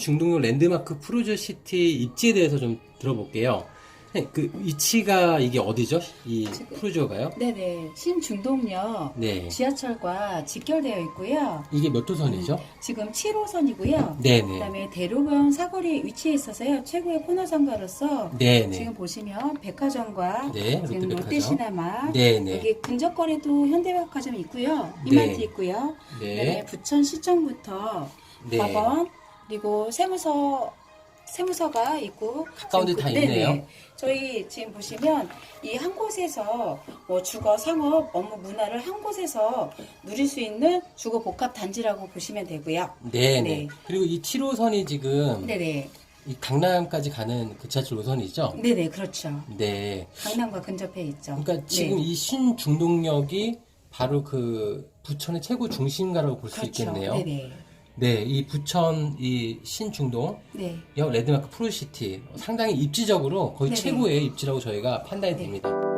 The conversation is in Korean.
중동역 랜드마크 프루저시티 입지에 대해서 좀 들어볼게요. 네, 그 위치가 이게 어디죠? 이 지금- 프루저가요? 네네. 신중동역 네. 지하철과 직결되어 있고요. 이게 몇 호선이죠? 지금 7호선이고요. 네네. 그다음에 대로변 사거리에 위치해 있어서요. 최고의 코너 상가로서 네네. 지금 보시면 백화점과 네, 지금 롯데백화점. 롯데시네마 네네. 여기 근접거리도 현대백화점이 있고요. 네. 이마트 있고요. 네. 그다음에 부천 시청부터 네. 법원 그리고 세무서 세무서가 있고 가까운 데 지금 다 그-. 있네요. 저희 지금 보시면 이 한 곳에서 뭐 주거 상업 업무 문화를 한 곳에서 누릴 수 있는 주거 복합 단지라고 보시면 되고요. 네네. 네. 그리고 이 7호선이 지금 네네. 이 강남까지 가는 그 지하철 노선이죠? 네네 그렇죠. 네. 강남과 근접해 있죠. 그러니까 지금 네. 이 신중동역이 바로 그 부천의 최고 중심가라고 볼 수 그렇죠. 있겠네요. 네네. 네, 이 부천 이 신중동 네. 역 레드마크 프로시티 상당히 입지적으로 거의 네네. 최고의 입지라고 저희가 판단이 네. 됩니다.